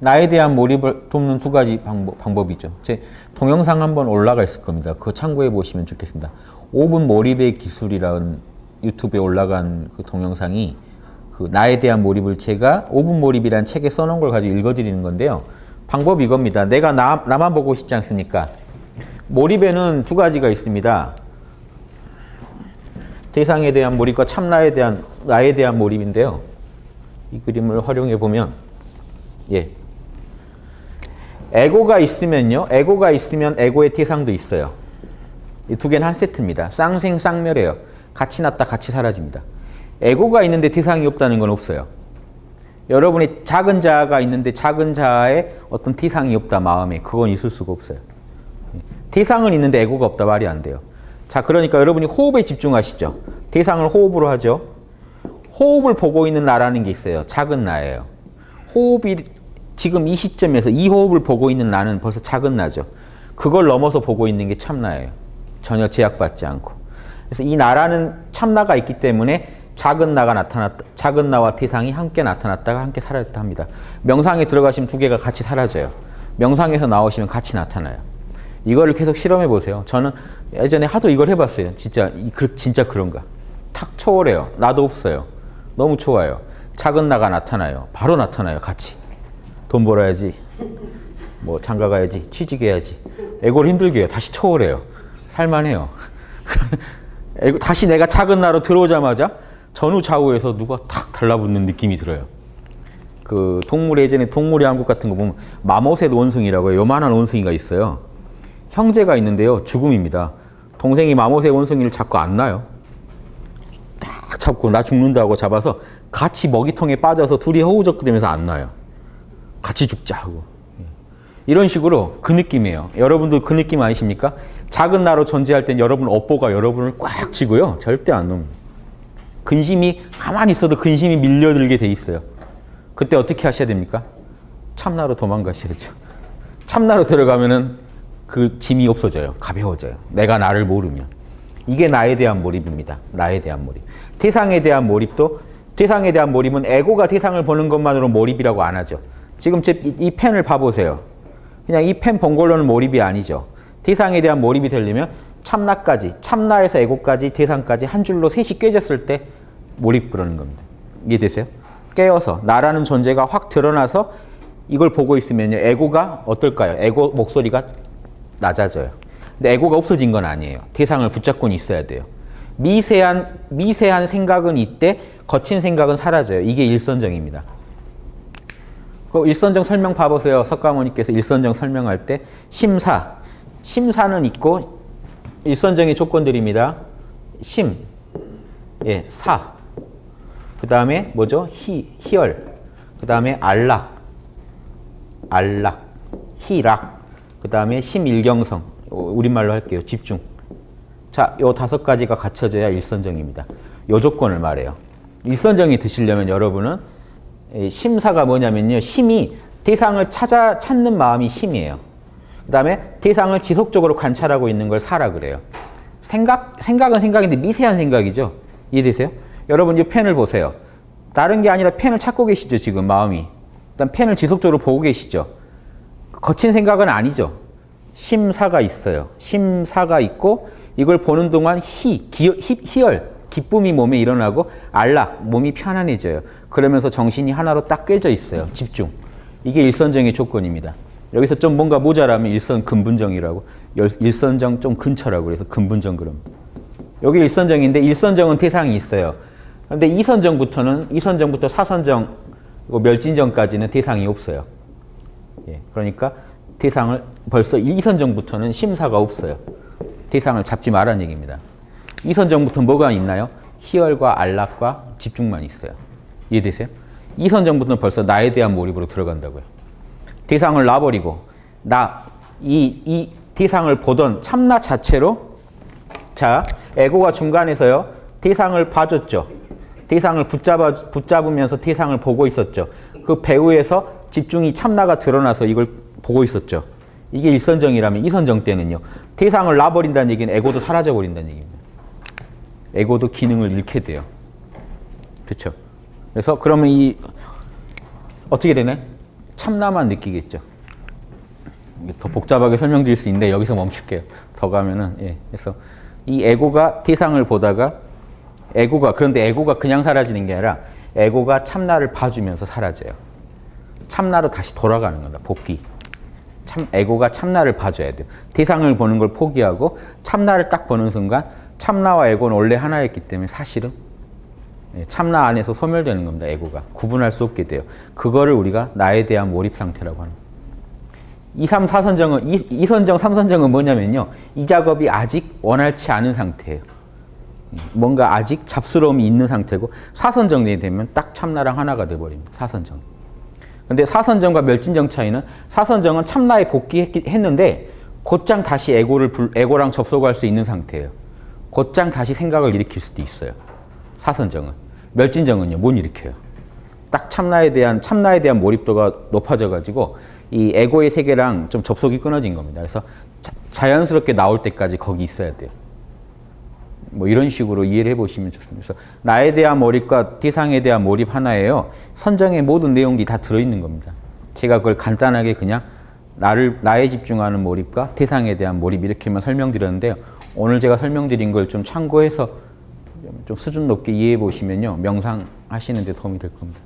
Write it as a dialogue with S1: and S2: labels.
S1: 나에 대한 몰입을 돕는 두 가지 방법, 방법 이죠. 제 동영상 한번 올라가 있을 겁니다. 그거 참고해 보시면 좋겠습니다. 5분 몰입의 기술이라는 유튜브에 올라간 그 동영상이 그 나에 대한 몰입을 제가 5분 몰입이라는 책에 써놓은 걸 가지고 읽어드리는 건데요. 방법이 이겁니다. 내가 나, 나만 보고 싶지 않습니까? 몰입에는 두 가지가 있습니다. 대상에 대한 몰입과 참나에 대한 나에 대한 몰입인데요. 이 그림을 활용해 보면 예. 에고가 있으면요. 에고가 있으면 에고의 대상도 있어요. 이 두 개는 한 세트입니다. 쌍생 쌍멸이에요. 같이 났다 같이 사라집니다. 에고가 있는데 대상이 없다는 건 없어요. 여러분이 작은 자아가 있는데 작은 자아에 어떤 대상이 없다 마음에 그건 있을 수가 없어요. 대상은 있는데 에고가 없다 말이 안 돼요. 자, 그러니까 여러분이 호흡에 집중하시죠. 대상을 호흡으로 하죠. 호흡을 보고 있는 나라는 게 있어요. 작은 나예요. 호흡이 지금 이 시점에서 이 호흡을 보고 있는 나는 벌써 작은 나죠. 그걸 넘어서 보고 있는 게 참나예요. 전혀 제약받지 않고. 그래서 이 나라는 참나가 있기 때문에 작은 나가 나타났다. 작은 나와 대상이 함께 나타났다가 함께 사라졌다 합니다. 명상에 들어가시면 두 개가 같이 사라져요. 명상에서 나오시면 같이 나타나요. 이거를 계속 실험해 보세요. 저는 예전에 하도 이걸 해봤어요. 진짜 이 그- 진짜 그런가? 탁 초월해요. 나도 없어요. 너무 좋아요. 작은 나가 나타나요. 바로 나타나요. 같이 돈 벌어야지. 뭐 장가 가야지. 취직해야지. 에고를 힘들게 해요. 다시 초월해요. 살만해요. 에고, 다시 내가 작은 나로 들어오자마자 전후 좌우에서 누가 탁 달라붙는 느낌이 들어요. 그 동물 예전에 동물의 왕국 같은 거 보면 마모셋 원숭이라고 해요. 요만한 원숭이가 있어요. 형제가 있는데요. 죽음입니다. 동생이 마모셋 원숭이를 잡고 안 놔요. 딱 잡고 나 죽는다고 잡아서 같이 먹이통에 빠져서 둘이 허우적거리면서 안 놔요. 같이 죽자 하고. 이런 식으로 그 느낌이에요. 여러분도 그 느낌 아니십니까? 작은 나로 존재할 땐 여러분 업보가 여러분을 꽉 쥐고요. 절대 안 놉니다. 근심이 가만히 있어도 근심이 밀려들게 돼 있어요. 그때 어떻게 하셔야 됩니까? 참나로 도망가셔야죠. 참나로 들어가면은 그 짐이 없어져요. 가벼워져요. 내가 나를 모르면. 이게 나에 대한 몰입입니다. 나에 대한 몰입. 대상에 대한 몰입도 대상에 대한 몰입은 에고가 대상을 보는 것만으로 몰입이라고 안 하죠. 지금 제이 펜을 봐보세요. 그냥 이 펜 본 걸로는 몰입이 아니죠. 대상에 대한 몰입이 되려면 참나까지, 참나에서 에고까지, 대상까지 한 줄로 셋이 꿰졌을 때 몰입 그러는 겁니다. 이해되세요? 깨어서 나라는 존재가 확 드러나서 이걸 보고 있으면요. 에고가 어떨까요? 에고 목소리가 낮아져요. 근데 에고가 없어진 건 아니에요. 대상을 붙잡고 있어야 돼요. 미세한 미세한 생각은 이때 거친 생각은 사라져요. 이게 일선정입니다. 그 일선정 설명 봐보세요. 석가모니께서 일선정 설명할 때 심사, 심사는 있고 일선정의 조건들입니다. 심, 예, 사. 그 다음에 뭐죠? 희, 희열. 그 다음에 안락, 안락, 희락. 그 다음에 심일경성. 어, 우리말로 할게요. 집중. 자, 요 다섯 가지가 갖춰져야 일선정입니다. 요 조건을 말해요. 일선정이 드시려면 여러분은 이 심사가 뭐냐면요. 심이 대상을 찾아 찾는 마음이 심이에요. 그다음에 대상을 지속적으로 관찰하고 있는 걸 사라 그래요. 생각 생각은 생각인데 미세한 생각이죠. 이해되세요? 여러분 이 펜을 보세요. 다른 게 아니라 펜을 찾고 계시죠, 지금 마음이. 일단 펜을 지속적으로 보고 계시죠. 거친 생각은 아니죠. 심사가 있어요. 심사가 있고 이걸 보는 동안 희, 기, 희, 희열, 기쁨이 몸에 일어나고 안락, 몸이 편안해져요. 그러면서 정신이 하나로 딱 꿰져 있어요. 집중. 이게 일선정의 조건입니다. 여기서 좀 뭔가 모자라면 일선 근분정이라고 열- 일선정 좀 근처라고 그래서 근분정 그럼. 여기 일선정인데 일선정은 대상이 있어요. 그런데 이선정부터는 이선정부터 사선정, 그리고 멸진정까지는 대상이 없어요. 예, 그러니까 대상을 벌써 이선정부터는 심사가 없어요. 대상을 잡지 말라는 얘기입니다. 이선정부터 뭐가 있나요? 희열과 안락과 집중만 있어요. 이해되세요? 이선정부터는 벌써 나에 대한 몰입으로 들어간다고요. 대상을 놔버리고 나 이 이 대상을 보던 참나 자체로 자 에고가 중간에서요 대상을 봐줬죠. 대상을 붙잡아 붙잡으면서 대상을 보고 있었죠. 그 배후에서 집중이 참나가 드러나서 이걸 보고 있었죠. 이게 일선정이라면 이선정 때는요 대상을 놔버린다는 얘기는 에고도 사라져 버린다는 얘기입니다. 에고도 기능을 잃게 돼요. 그렇죠. 그래서 그러면 이 어떻게 되네? 참나만 느끼겠죠. 더 복잡하게 설명드릴 수 있는데 여기서 멈출게요. 더 가면은 예. 그래서 이 에고가 태상을 보다가 에고가 그런데 에고가 그냥 사라지는 게 아니라 에고가 참나를 봐주면서 사라져요. 참나로 다시 돌아가는 겁니다. 복귀. 참 에고가 참나를 봐줘야 돼요. 태상을 보는 걸 포기하고 참나를 딱 보는 순간 참나와 에고는 원래 하나였기 때문에 사실은 예, 참나 안에서 소멸되는 겁니다. 에고가 구분할 수 없게 돼요. 그거를 우리가 나에 대한 몰입 상태라고 하는. 2, 3, 4선정은 2, 선정 3선정은 뭐냐면요. 이 작업이 아직 원활치 않은 상태예요. 뭔가 아직 잡스러움이 있는 상태고 사선정이 되면 딱 참나랑 하나가 돼 버립니다. 사선정. 근데 사선정과 멸진정 차이는 사선정은 참나에 복귀했는데 곧장 다시 에고를 불- 에고랑 접속할 수 있는 상태예요. 곧장 다시 생각을 일으킬 수도 있어요. 사선정은 멸진정은요 못 일으켜요. 딱 참나에 대한 참나에 대한 몰입도가 높아져 가지고 이 에고의 세계랑 좀 접속이 끊어진 겁니다. 그래서 자, 자연스럽게 나올 때까지 거기 있어야 돼요. 뭐 이런 식으로 이해를 해보시면 좋습니다. 그래서 나에 대한 몰입과 대상에 대한 몰입 하나예요. 선정의 모든 내용이 다 들어있는 겁니다. 제가 그걸 간단하게 그냥 나를 나에 집중하는 몰입과 대상에 대한 몰입 이렇게만 설명드렸는데요. 오늘 제가 설명드린 걸 좀 참고해서 좀 수준 높게 이해해 보시면요 명상하시는 데 도움이 될 겁니다.